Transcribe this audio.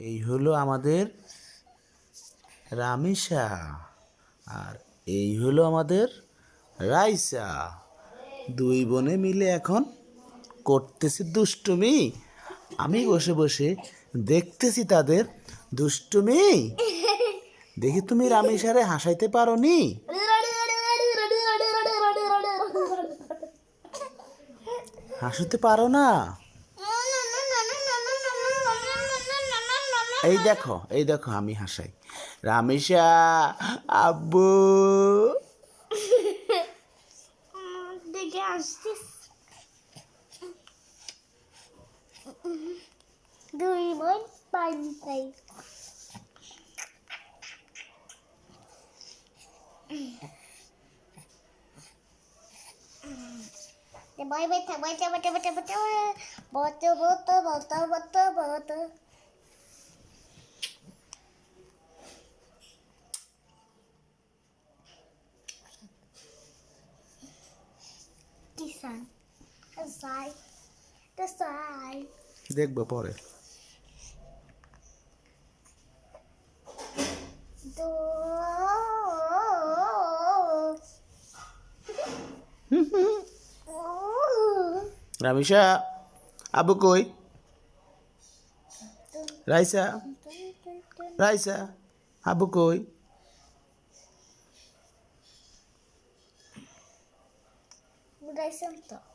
এই হলো আমাদের রামেশা আর এই হলো আমাদের রাইসা। দুই বোনে মিলে এখন করতেছি দুষ্টুমি। আমি বসে বসে দেখতেছি তাদের দুষ্টুমি। দেখি তুমি রামেশারে হাসাইতে পারো নি হাসাতে পারো না? এই দেখো এই দেখো আমি হাসাই রামেশা আব্বু দুই বোন পানি পাই বই দেখব পরে। রামেশা আব্বু কই? রাইসা রাইসা আব্বু কই? 我在洗澡。